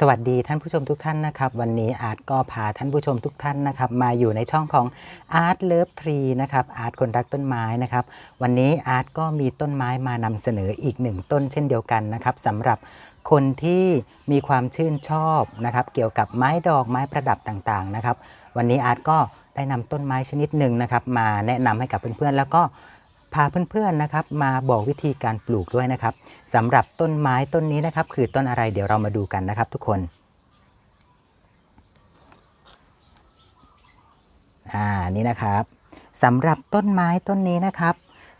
สวัสดีท่านผู้ชมทุกท่านนะครับ วันนี้อาร์ตก็พาท่านผู้ชมทุกท่านนะครับ มาอยู่ในช่องของ Art Love Tree นะครับอาร์ตคนรักต้นไม้นะครับ วันนี้อาร์ตก็มีต้นไม้มานำเสนออีกหนึ่งต้นเช่นเดียวกันนะครับสำหรับคนที่มีความชื่นชอบนะครับ เกี่ยวกับไม้ดอกไม้ประดับต่างๆนะครับ วันนี้อาร์ตก็ได้นำต้นไม้ชนิดหนึ่งนะครับ มาแนะนำให้กับเพื่อนๆแล้วก็ พาเพื่อนๆนะครับมาบอกวิธีการปลูกด้วยนะครับสำหรับต้นไม้ต้นนี้นะครับ คือต้นอะไรเดี๋ยวเรามาดูกันนะครับ ทุกคนอ่านี่นะครับสำหรับต้นไม้ต้นนี้นะครับ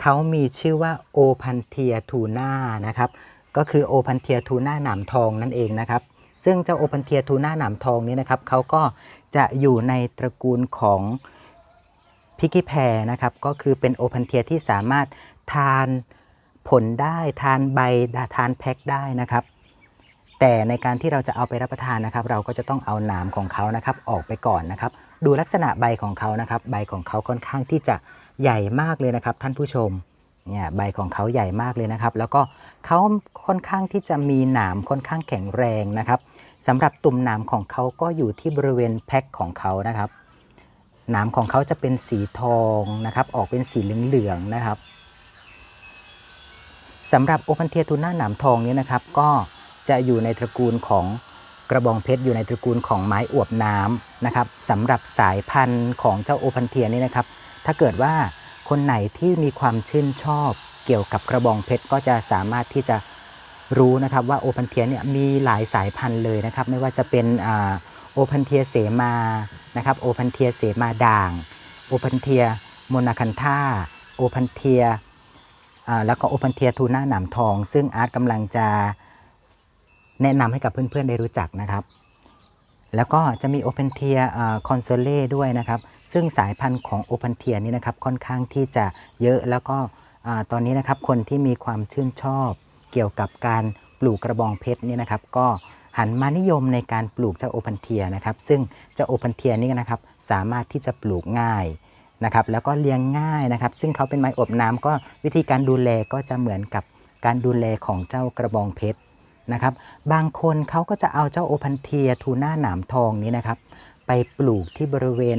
เขามีชื่อว่าโอพันเทียทูน่านะครับ ก็คือโอพันเทียทูน่าหนามทองนั่นเองนะครับ ซึ่งเจ้าโอพันเทียทูน่าหนามทองนี้นะครับเขาก็จะอยู่ในตระกูลของ พิกกี้แพรนะครับก็คือเป็นโอพันเทียที่สามารถทานผลได้ทานใบทานแพ็คได้นะครับ แต่ในการที่เราจะเอาไปรับประทานนะครับ เราก็จะต้องเอาหนามของเขานะครับออกไปก่อนนะครับ ดูลักษณะใบของเขานะครับ ใบของเขาค่อนข้างที่จะใหญ่มากเลยนะครับ ท่านผู้ชมเนี่ยใบของเขาใหญ่มากเลยนะครับ แล้วก็เขาค่อนข้างที่จะมีหนามค่อนข้างแข็งแรงนะครับสำหรับตุ่มหนามของเขาก็อยู่ที่บริเวณแพ็คของเขานะครับ หนามของเขาจะเป็นสีทองนะครับ ออกเป็นสีเหลืองๆนะครับสำหรับโอพันเทียทูน่าหนามทองนี้นะครับ ก็จะอยู่ในตระกูลของกระบองเพชรอยู่ในตระกูลของไม้อวบน้ำนะครับสำหรับสายพันธุ์ของเจ้าโอพันเทียนี้นะครับ ถ้าเกิดว่าคนไหนที่มีความชื่นชอบเกี่ยวกับกระบองเพชรก็จะสามารถที่จะรู้นะครับว่าโอพันเทียเนี่ยมีหลายสายพันธุ์เลยนะครับ ไม่ว่าจะเป็นอโอพันเทียเสมา นะครับโอพันเทียเสมาด่าง โอพันเทียโมนาคันธาโอพันเทียแล้วก็โอพันเทียทูน่าหนามทอง ซึ่งอาร์ตกำลังจะแนะนำให้กับเพื่อนๆได้รู้จักนะครับ แล้วก็จะมีโอเพนเทียคอนโซเล่ด้วยนะครับ ซึ่งสายพันธุ์ของโอเพนเทียนี่นะครับค่อนข้างที่จะเยอะแล้วก็ตอนนี้นะครับคนที่มีความชื่นชอบเกี่ยวกับการปลูกกระบองเพชรนี่นะครับ ก็ หันมานิยมในการปลูกเจ้าโอพันเทียนะครับ ซึ่งเจ้าโอพันเทียนี่นะครับสามารถที่จะปลูกง่ายนะครับ แล้วก็เลี้ยงง่ายนะครับ ซึ่งเขาเป็นไม้อบน้ำก็วิธีการดูแลก็จะเหมือนกับการดูแลของเจ้ากระบองเพชรนะครับ บางคนเขาก็จะเอาเจ้าโอพันเทียทูน่าหนามทองนี้นะครับ ไปปลูกที่บริเวณ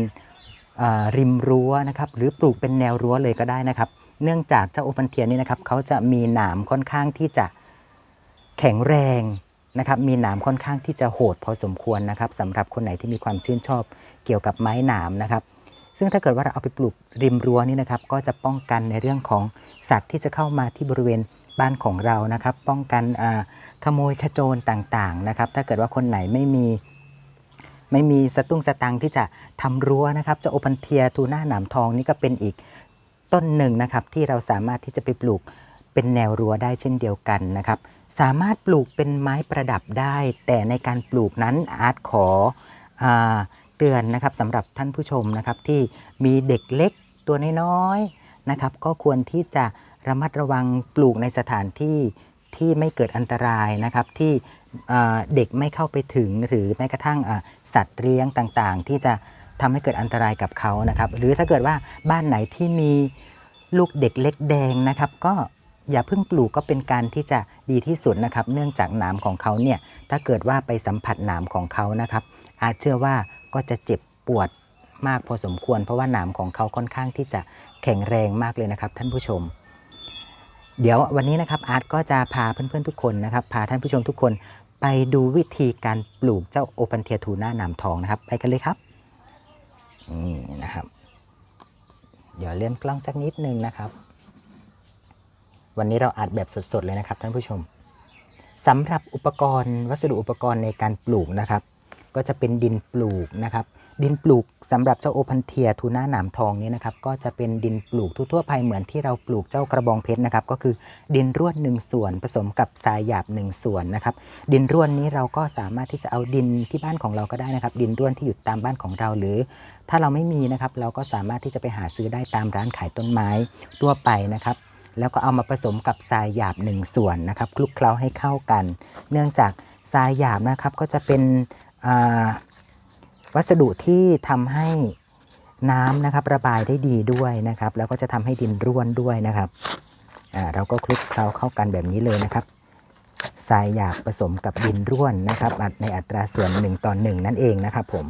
ริมรั้วนะครับหรือปลูกเป็นแนวรั้วเลยก็ได้นะครับ เนื่องจากเจ้าโอพันเทียนี้นะครับเขาจะมีหนามค่อนข้างที่จะแข็งแรง นะครับมีหนามค่อนข้างที่จะโหดพอสมควรนะครับสำหรับคนไหนที่มีความชื่นชอบเกี่ยวกับไม้หนามนะครับ ซึ่งถ้าเกิดว่าเราเอาไปปลูกริมรั้วนี่นะครับ ก็จะป้องกันในเรื่องของสัตว์ที่จะเข้ามาที่บริเวณบ้านของเรานะครับ ป้องกันขโมยขโจรต่างๆนะครับ ถ้าเกิดว่าคนไหนไม่มีไม่มีสตุ้งสตังที่จะทำรั้วนะครับเจะโอพันเทียทูน่าหนามทองนี่ก็เป็นอีกต้นหนึ่งนะครับที่เราสามารถที่จะไปปลูกเป็นแนวรั้วได้เช่นเดียวกันนะครับ สามารถปลูกเป็นไม้ประดับได้ แต่ในการปลูกนั้นอาร์ตขออเตือนนะครับสำหรับท่านผู้ชมนะครับที่มีเด็กเล็กตัวน้อยๆนะครับ ก็ควรที่จะระมัดระวังปลูกในสถานที่ที่ไม่เกิดอันตรายนะครับที่เด็กไม่เข้าไปถึงหรือแม้กระทั่งสัตว์เลี้ยงต่างๆ ที่จะทำให้เกิดอันตรายกับเขานะครับ หรือถ้าเกิดว่าบ้านไหนที่มีลูกเด็กเล็กแดงนะครับ ก็ อย่าเพิ่งปลูกก็เป็นการที่จะดีที่สุดนะครับ เนื่องจากหนามของเขาเนี่ยถ้าเกิดว่าไปสัมผัสหนามของเขานะครับ อาจเชื่อว่าก็จะเจ็บปวดมากพอสมควร เพราะว่าหนามของเขาค่อนข้างที่จะแข็งแรงมากเลยนะครับ ท่านผู้ชม เดี๋ยววันนี้นะครับอาร์ตก็จะพาเพื่อนๆทุกคนนะครับ พาท่านผู้ชมทุกคนไปดูวิธีการปลูกเจ้าโอปันเทียทูน่าหนามทองนะครับ ไปกันเลยครับนี่นะครับ เดี๋ยวเลื่อนกล้องสักนิดนึงนะครับ วันนี้เราอัดแบบสดๆเลยนะครับท่านผู้ชมสำหรับอุปกรณ์ วัสดุอุปกรณ์ในการปลูกนะครับ ก็จะเป็นดินปลูกนะครับ ดินปลูกสำหรับเจ้าโอพันเทียทูน่าหนามทองนี้นะครับ ก็จะเป็นดินปลูกทั่วๆไปเหมือนที่เราปลูกเจ้ากระบองเพชรนะครับ ก็คือดินร่วนหนึ่งส่วนผสมกับทรายหยาบหนึ่งส่วนนะครับ ดินร่วนนี้เราก็สามารถที่จะเอาดินที่บ้านของเราก็ได้นะครับ ดินร่วนที่อยู่ตามบ้านของเราหรือ ถ้าเราไม่มีนะครับ เราก็สามารถที่จะไปหาซื้อได้ตามร้านขายต้นไม้ทั่วไปนะครับ แล้วก็เอามาผสมกับทรายหยาบหนึ่งส่วนนะครับคลุกเคล้าให้เข้ากัน เนื่องจากทรายหยาบนะครับก็จะเป็นวัสดุที่ทำให้น้ำนะครับระบายได้ดีด้วยนะครับ แล้วก็จะทำให้ดินร่วนด้วยนะครับอ่าเราก็คลุกเคล้าเข้ากันแบบนี้เลยนะครับทรายหยาบผสมกับดินร่วนนะครับในอัตราส่วน1ต่อ1นั่นเองนะครับผม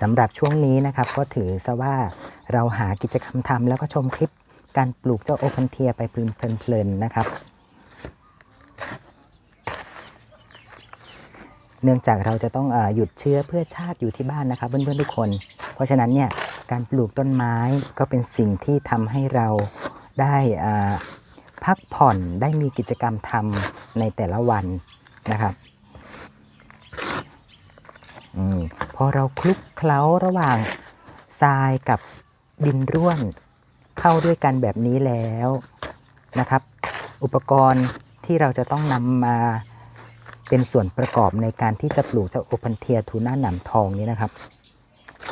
สำหรับช่วงนี้นะครับก็ถือซะว่า เราหากิจกรรมทำแล้วก็ชมคลิปการปลูกเจ้าโอพันเทียไปเพลินๆนะครับ เนื่องจากเราจะต้องอหยุดเชื้อเพื่อชาติอยู่ที่บ้านนะครับเพื่อนๆทุกคน เพราะฉะนั้นเนี่ยการปลูกต้นไม้ก็เป็นสิ่งที่ทำให้เราได้พักผ่อนได้มีกิจกรรมทำในแต่ละวันนะครับอพอเราคลุกเคล้าระหว่างทรายกับ ดินร่วนเข้าด้วยกันแบบนี้แล้วนะครับ อุปกรณ์ที่เราจะต้องนำมาเป็นส่วนประกอบในการที่จะปลูกเจ้าโอพันเทียทูน่าหนามทองนี้นะครับ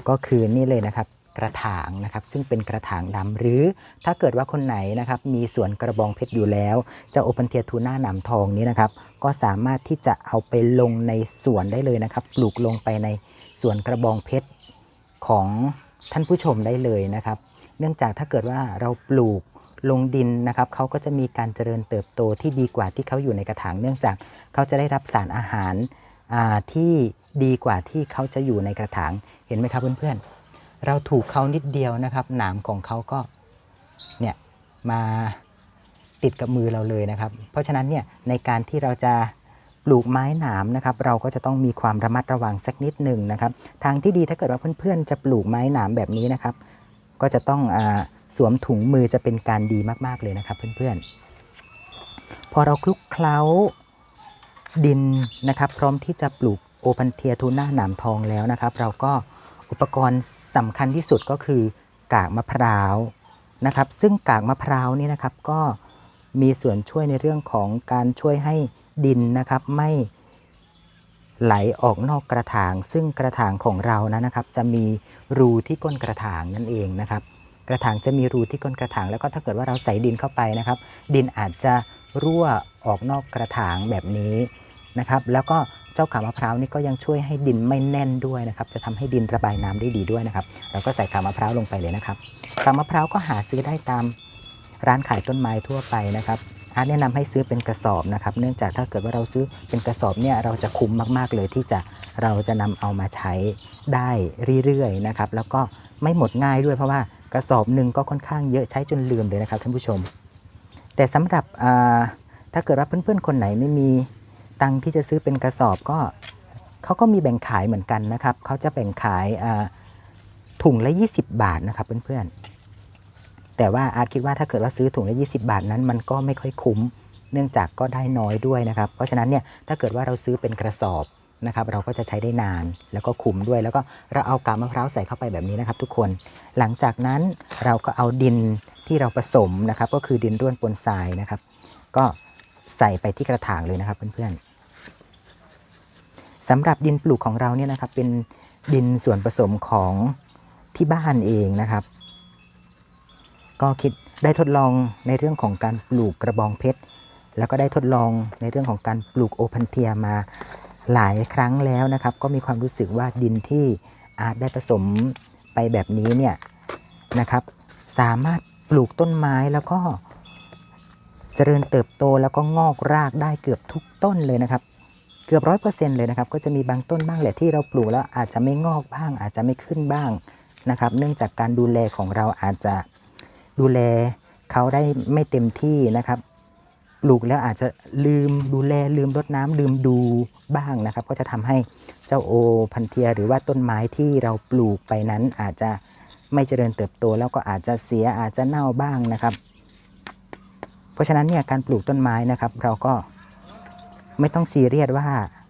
ก็คือนี่เลยนะครับกระถางนะครับ ซึ่งเป็นกระถางดำหรือถ้าเกิดว่าคนไหนนะครับ มีสวนกระบองเพชรอยู่แล้วเจ้าโอพันเทียทูน่าหนามทองนี้นะครับ ก็สามารถที่จะเอาไปลงในสวนได้เลยนะครับ ปลูกลงไปในสวนกระบองเพชรของ ท่านผู้ชมได้เลยนะครับ เนื่องจากถ้าเกิดว่าเราปลูกลงดินนะครับเขาก็จะมีการเจริญเติบโตที่ดีกว่าที่เขาอยู่ในกระถาง เนื่องจากเขาจะได้รับสารอาหารที่ดีกว่าที่เขาจะอยู่ในกระถาง เห็นไหมครับเพื่อนๆ เราถูกเขานิดเดียวนะครับ หนามของเขาก็เนี่ยมาติดกับมือเราเลยนะครับ เพราะฉะนั้นเนี่ยในการที่เราจะ ปลูกไม้หนามนะครับเราก็จะต้องมีความระมัดระวังสักนิดหนึ่งนะครับทางที่ดีถ้าเกิดว่าเพื่อนๆ จะปลูกไม้หนามแบบนี้นะครับ ก็จะต้องอสวมถุงมือจะเป็นการดีมากๆเลยนะครับเพื่อนๆ พอเราคลุกเคล้าดินนะครับ พร้อมที่จะปลูกโอพันเทียทูน่าหนามทองแล้วนะครับ เราก็อุปกรณ์สำคัญที่สุดก็คือกากมะพร้าวนะครับ ซึ่งกากมะพร้าวนี่นะครับก็มีส่วนช่วยในเรื่องของการช่วยให้ ดินนะครับไม่ไหลออกนอกกระถาง ซึ่งกระถางของเรานะนะครับ จะมีรูที่ก้นกระถางนั่นเองนะครับ กระถางจะมีรูที่ก้นกระถาง แล้วก็ถ้าเกิดว่าเราใส่ดินเข้าไปนะครับ ดินอาจจะรั่วออกนอกกระถางแบบนี้นะครับ แล้วก็เจ้ากามะพร้าวนี่ก็ยังช่วยให้ดินไม่แน่นด้วยนะครับ จะทำให้ดินระบายน้ำได้ดีด้วยนะครับ เราก็ใส่กามะพร้าวลงไปเลยนะครับกามะพร้าวก็หาซื้อได้ตามร้านขายต้นไม้ทั่วไปนะครับ อาร์ตแนะนำให้ซื้อเป็นกระสอบนะครับ เนื่องจากถ้าเกิดว่าเราซื้อเป็นกระสอบเนี่ยเราจะคุ้มมาก ๆ เลยที่จะเราจะนำเอามาใช้ได้เรื่อยๆนะครับ แล้วก็ไม่หมดง่ายด้วยเพราะว่ากระสอบหนึ่งก็ค่อนข้างเยอะใช้จนลืมเลยนะครับท่านผู้ชม แต่สำหรับถ้าเกิดว่าเพื่อนๆคนไหนไม่มีตังที่จะซื้อเป็นกระสอบก็เขาก็มีแบ่งขายเหมือนกันนะครับเขาจะแบ่งขายถุงละ 20 บาทนะครับเพื่อนๆ แต่ว่าอาร์ตคิดว่าถ้าเกิดว่าซื้อถุงละ20 บาทนั้น มันก็ไม่ค่อยคุ้ม เนื่องจากก็ได้น้อยด้วยนะครับ เพราะฉะนั้นเนี่ยถ้าเกิดว่าเราซื้อเป็นกระสอบนะครับ เราก็จะใช้ได้นานแล้วก็คุ้มด้วย แล้วก็เราเอากากมะพร้าวใส่เข้าไปแบบนี้นะครับ ทุกคน หลังจากนั้นเราก็เอาดินที่เราผสมนะครับ ก็คือดินร่วนปนทรายนะครับ ก็ใส่ไปที่กระถางเลยนะครับเพื่อนๆสำหรับดินปลูกของเราเนี่ยนะครับเป็นดินส่วนผสมของที่บ้านเองนะครับ ก็คิดได้ทดลองในเรื่องของการปลูกกระบองเพชร แล้วก็ได้ทดลองในเรื่องของการปลูกโอพันเทียมาหลายครั้งแล้วนะครับ ก็มีความรู้สึกว่าดินที่อาจได้ผสมไปแบบนี้เนี่ยนะครับ สามารถปลูกต้นไม้แล้วก็เจริญเติบโตแล้วก็งอกรากได้เกือบทุกต้นเลยนะครับ เกือบร้อยเปอร์เซ็นต์เลยนะครับ ก็จะมีบางต้นบ้างแหละที่เราปลูกแล้วอาจจะไม่งอกบ้าง อาจจะไม่ขึ้นบ้างนะครับ เนื่องจากการดูแลของเราอาจจะ ดูแลเขาได้ไม่เต็มที่นะครับปลูกแล้วอาจจะลืมดูแลลืมรดน้ำลืมดูบ้างนะครับ ก็จะทำให้เจ้าโอพันเทียหรือว่าต้นไม้ที่เราปลูกไปนั้นอาจจะไม่เจริญเติบโต แล้วก็อาจจะเสียอาจจะเน่าบ้างนะครับ เพราะฉะนั้นเนี่ยการปลูกต้นไม้นะครับ เราก็ไม่ต้องซีเรียสว่า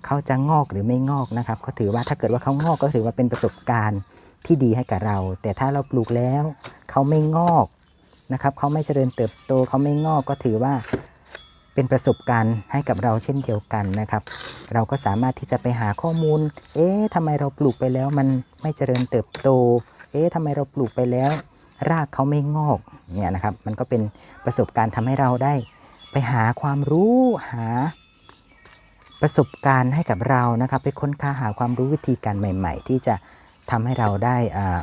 เขาจะงอกหรือไม่งอกนะครับ ก็ถือว่าถ้าเกิดว่าเขางอกก็ถือว่าเป็นประสบการณ์ที่ดีให้กับเรา แต่ถ้าเราปลูกแล้วเขาไม่งอก นะครับเขาไม่เจริญเติบโตเขาไม่งอกก็ถือว่าเป็นประสบการณ์ให้กับเราเช่นเดียวกันนะครับ เราก็สามารถที่จะไปหาข้อมูล เอ๊ะทำไมเราปลูกไปแล้วมันไม่เจริญเติบโต เอ๊ะทำไมเราปลูกไปแล้ว รากเขาไม่งอกเนี่ยนะครับ มันก็เป็นประสบการณ์ทำให้เราได้ ไปหาความรู้หา ประสบการณ์ให้กับเรานะครับ ไปค้นค้าหาความรู้วิธีการใหม่ ๆ ที่จะทำให้เราได้อ่า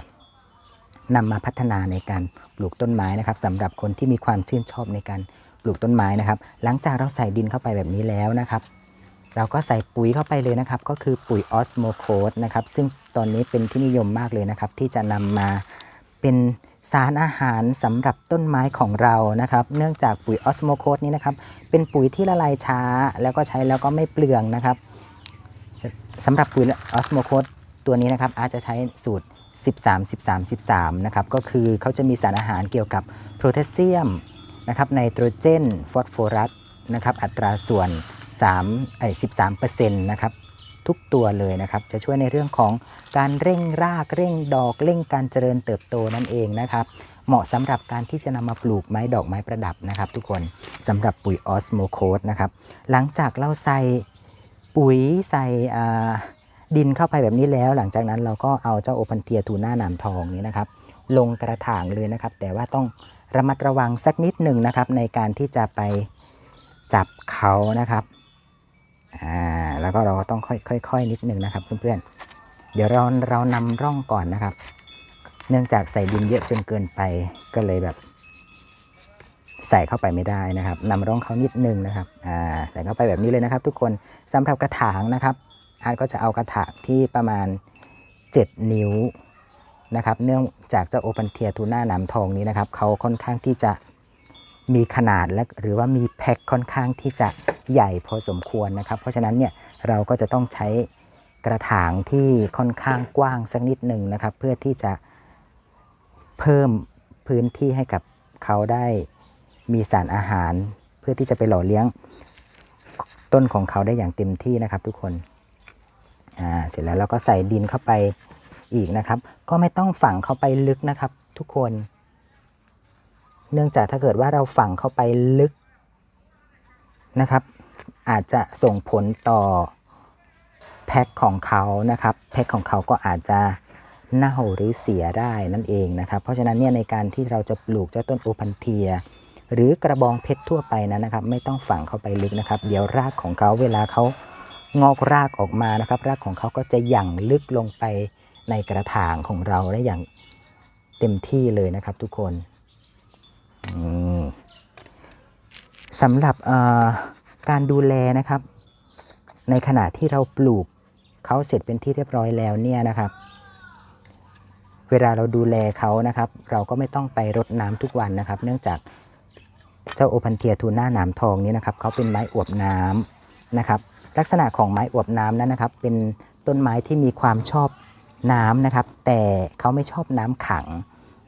นำมาพัฒนาในการปลูกต้นไม้นะครับสำหรับคนที่มีความชื่นชอบในการปลูกต้นไม้นะครับ หลังจากเราใส่ดินเข้าไปแบบนี้แล้วนะครับ เราก็ใส่ปุ๋ยเข้าไปเลยนะครับ ก็คือปุ๋ยออสโมโคสนะครับ ซึ่งตอนนี้เป็นที่นิยมมากเลยนะครับ ที่จะนำมาเป็นสารอาหารสำหรับต้นไม้ของเรานะครับ เนื่องจากปุ๋ยออสโมโคสนี้นะครับ เป็นปุ๋ยที่ละลายช้า แล้วก็ใช้แล้วก็ไม่เปลืองนะครับสำหรับปุ๋ยออสโมโคสตัวนี้นะครับอาจจะใช้สูตร 13 13 13 นะครับ ก็คือเขาจะมีสารอาหารเกี่ยวกับโพแทสเซียมนะครับไนโตรเจน ฟอสฟอรัสนะครับ อัตราส่วน3เอ้ย13%นะครับ ทุกตัวเลยนะครับ จะช่วยในเรื่องของการเร่งรากเร่งดอกเร่งการเจริญเติบโตนั่นเองนะครับ เหมาะสำหรับการที่จะนำมาปลูกไม้ดอกไม้ประดับนะครับ ทุกคนสำหรับปุ๋ยออสโมโคสนะครับ หลังจากเราใส่ปุ๋ยใส่อ่า ดินเข้าไปแบบนี้แล้ว หลังจากนั้นเราก็เอาเจ้าโอพันเทียทูน่าหนามทองนี้นะครับ ลงกระถางเลยนะครับ แต่ว่าต้องระมัดระวังสักนิดหนึ่งนะครับ ในการที่จะไปจับเขานะครับอ่าแล้วก็เราก็ต้องค่อยๆค่อยนิดหนึ่งนะครับเพื่อนๆเดี๋ยวเราเรานำร่องก่อนนะครับ เนื่องจากใส่ดินเยอะจนเกินไปก็เลยแบบ ใส่เข้าไปไม่ได้นะครับนำร่องเขานิดนึงนะครับอ่าใส่เข้าไปแบบนี้เลยนะครับ ทุกคนสำหรับกระถางนะครับ อาร์ตก็จะเอากระถางที่ประมาณ 7 นิ้วนะครับ เนื่องจากเจ้าโอปันเทียทูน่าหนามทองนี้นะครับเขาค่อนข้างที่จะมีขนาดและหรือว่ามีแพ็คค่อนข้างที่จะใหญ่พอสมควรนะครับ เพราะฉะนั้นเนี่ยเราก็จะต้องใช้กระถางที่ค่อนข้างกว้างสักนิดหนึ่งนะครับ เพื่อที่จะเพิ่มพื้นที่ให้กับเขาได้มีสารอาหาร เพื่อที่จะไปหล่อเลี้ยงต้นของเขาได้อย่างเต็มที่นะครับทุกคน อ่าเสร็จแล้วเราก็ใส่ดินเข้าไปอีกนะครับ ก็ไม่ต้องฝังเข้าไปลึกนะครับ ทุกคน เนื่องจากถ้าเกิดว่าเราฝังเข้าไปลึกนะครับ อาจจะส่งผลต่อแพ็คของเขานะครับแพ็คของเขาก็อาจจะเน่าหรือเสียได้นั่นเองนะครับ เพราะฉะนั้นเนี่ยในการที่เราจะปลูกเจ้าต้นโอพันเทีย หรือกระบองเพชรทั่วไปนั้นนะครับ ไม่ต้องฝังเข้าไปลึกนะครับ เดี๋ยวรากของเขาเวลาเขา งอกรากออกมานะครับ รากของเขาก็จะหยั่งลึกลงไปในกระถางของเราได้อย่างเต็มที่เลยนะครับทุกคนสำหรับเอ่อการดูแลนะครับ ในขณะที่เราปลูกเขาเสร็จเป็นที่เรียบร้อยแล้วเนี่ยนะครับ เวลาเราดูแลเขานะครับ เราก็ไม่ต้องไปรดน้ำทุกวันนะครับ เนื่องจากเจ้าโอพันเทียทูน่าหนามทองนี้นะครับเขาเป็นไม้อวบน้ำนะครับ ลักษณะของไม้อวบน้ำนั้นนะครับ เป็นต้นไม้ที่มีความชอบน้ำนะครับ แต่เขาไม่ชอบน้ำขัง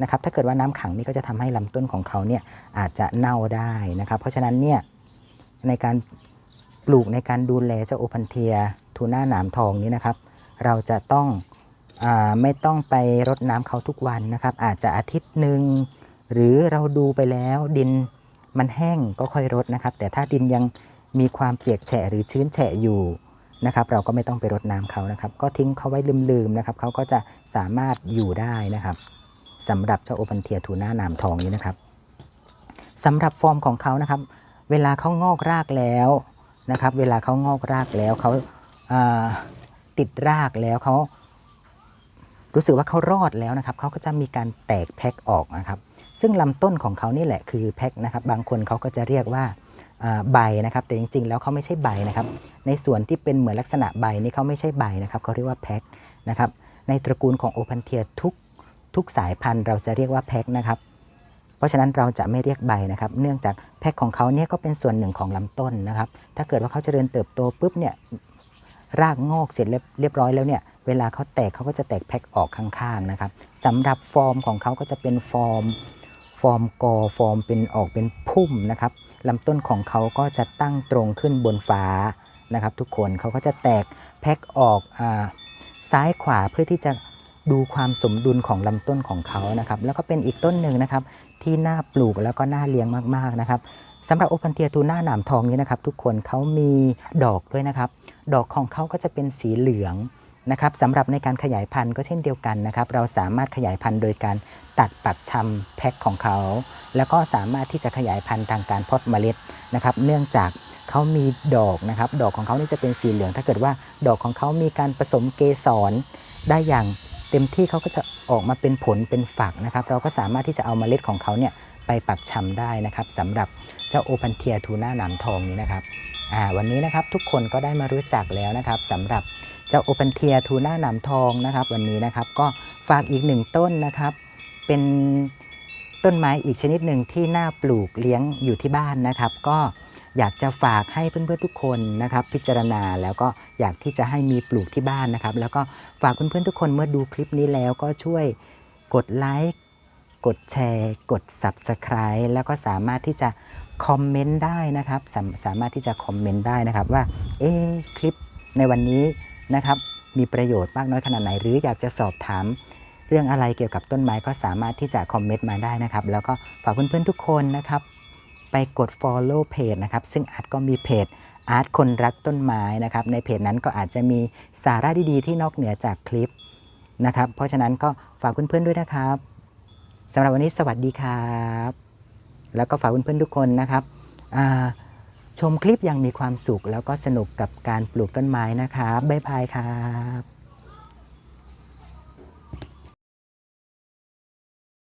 นะครับ ถ้าเกิดว่าน้ำขังนี่ก็จะทำให้ลำต้นของเขาเนี่ยอาจจะเน่าได้นะครับ เพราะฉะนั้นเนี่ยในการปลูกในการดูแลเจ้าโอพันเทียทูน่าหนามทองนี้นะครับ เราจะต้องอไม่ต้องไปรดน้ำเขาทุกวันนะครับ อาจจะอาทิตย์หนึ่งหรือเราดูไปแล้วดินมันแห้งก็ค่อยรดนะครับ แต่ถ้าดินยัง มีความเปียกแฉะหรือชื้นแฉะอยู่นะครับ เราก็ไม่ต้องไปรดน้ำเขานะครับ ก็ทิ้งเขาไว้ลืมๆนะครับเขาก็จะสามารถอยู่ได้นะครับสำหรับเจ้าโอปันเทียทูน่าหนามทองนี้นะครับสำหรับฟอร์มของเขานะครับ เวลาเขางอกรากแล้วนะครับ เวลาเขางอกรากแล้วเขาาติดรากแล้วเขารู้สึกว่าเขารอดแล้วนะครับเขาก็จะมีการแตกแพ็กออกนะครับ ซึ่งลำต้นของเขานี่แหละคือแพ็กนะครับ บางคนเขาก็จะเรียกว่า ใบนะครับ แต่จริง ๆ แล้วเขาไม่ใช่ใบนะครับ ในส่วนที่เป็นเหมือนลักษณะใบนี่เขาไม่ใช่ใบนะครับเขาเรียกว่าแพ็กนะครับ ในตระกูลของโอพันเทียทุกทุกสายพันธุ์เราจะเรียกว่าแพ็กนะครับ เพราะฉะนั้นเราจะไม่เรียกใบนะครับ เนื่องจากแพ็กของเขาเนี่ยก็เป็นส่วนหนึ่งของลำต้นนะครับ ถ้าเกิดว่าเขาเจริญเติบโตปุ๊บเนี่ยรากงอกเสร็จเรียบเรียบร้อยแล้วเนี่ย เวลาเขาแตกเขาก็จะแตกแพ็กออกข้างๆนะครับสำหรับฟอร์มของเขาก็จะเป็นฟอร์ม ฟอร์มกอฟอร์มเป็นออกเป็นพุ่มนะครับลำต้นของเขาก็จะตั้งตรงขึ้นบนฟ้านะครับทุกคนเขาก็จะแตกแพ็กออกอาซ้ายขวาเพื่อที่จะดูความสมดุลของลำต้นของเขานะครับ แล้วก็เป็นอีกต้นหนึ่งนะครับที่น่าปลูกแล้วก็น่าเลี้ยงมากๆนะครับสำหรับโอพันเทียทูน่าหนามทองนี้นะครับ ทุกคนเขามีดอกด้วยนะครับ ดอกของเขาก็จะเป็นสีเหลือง นะครับสำหรับในการขยายพันธุ์ก็เช่นเดียวกันนะครับ เราสามารถขยายพันธุ์โดยการตัดปัดชำแพ็คของเขา แล้วก็สามารถที่จะขยายพันธุ์ทางการเพาะเมล็ดนะครับ เนื่องจากเขามีดอกนะครับ ดอกของเขานี่จะเป็นสีเหลือง ถ้าเกิดว่าดอกของเขามีการผสมเกสรได้อย่างเต็มที่เขาก็จะออกมาเป็นผลเป็นฝักนะครับ เราก็สามารถที่จะเอาเมล็ดของเขาเนี่ย ไปปักชำได้นะครับสำหรับเจ้าโอพันเทียทูน่าหนามทองนี้นะครับวันนี้นะครับทุกคนก็ได้มารู้จักแล้วนะครับสำหรับเจ้าโอพันเทียทูน่าหนามทองนะครับ วันนี้นะครับก็ฝากอีกหนึ่งต้นนะครับ เป็นต้นไม้อีกชนิดหนึ่งที่น่าปลูกเลี้ยงอยู่ที่บ้านนะครับ ก็อยากจะฝากให้เพื่อนๆทุกคนนะครับ พิจารณาแล้วก็อยากที่จะให้มีปลูกที่บ้านนะครับ แล้วก็ฝากเพื่อนๆทุกคนเมื่อดูคลิปนี้แล้วก็ช่วยกดไลค์ กดแชร์ กด Subscribe แล้วก็สามารถที่จะคอมเมนต์ได้นะครับสาสามารถที่จะคอมเมนต์ได้นะครับว่าเอ๊คลิปในวันนี้นะครับมีประโยชน์มากน้อยขนาดไหน หรืออยากจะสอบถามเรื่องอะไรเกี่ยวกับต้นไม้ก็สามารถที่จะคอมเมนต์มาได้นะครับ แล้วก็ฝากเพื่อนๆทุกคนนะครับ ไปกด follow เพจนะครับซึ่งอาร์ตก็มีเพจอาร์ตคนรักต้นไม้นะครับ ในเพจนั้นก็อาจจะมีสาระดีๆที่นอกเหนือจากคลิปนะครับ เพราะฉะนั้นก็ฝากเพื่อนๆด้วยนะครับ สำหรับวันนี้สวัสดีครับ แล้วก็ฝากเพื่อนๆทุกคนนะครับชมคลิปอย่างมีความสุขแล้วก็สนุกกับการปลูกต้นไม้นะครับบ๊ายบายครับ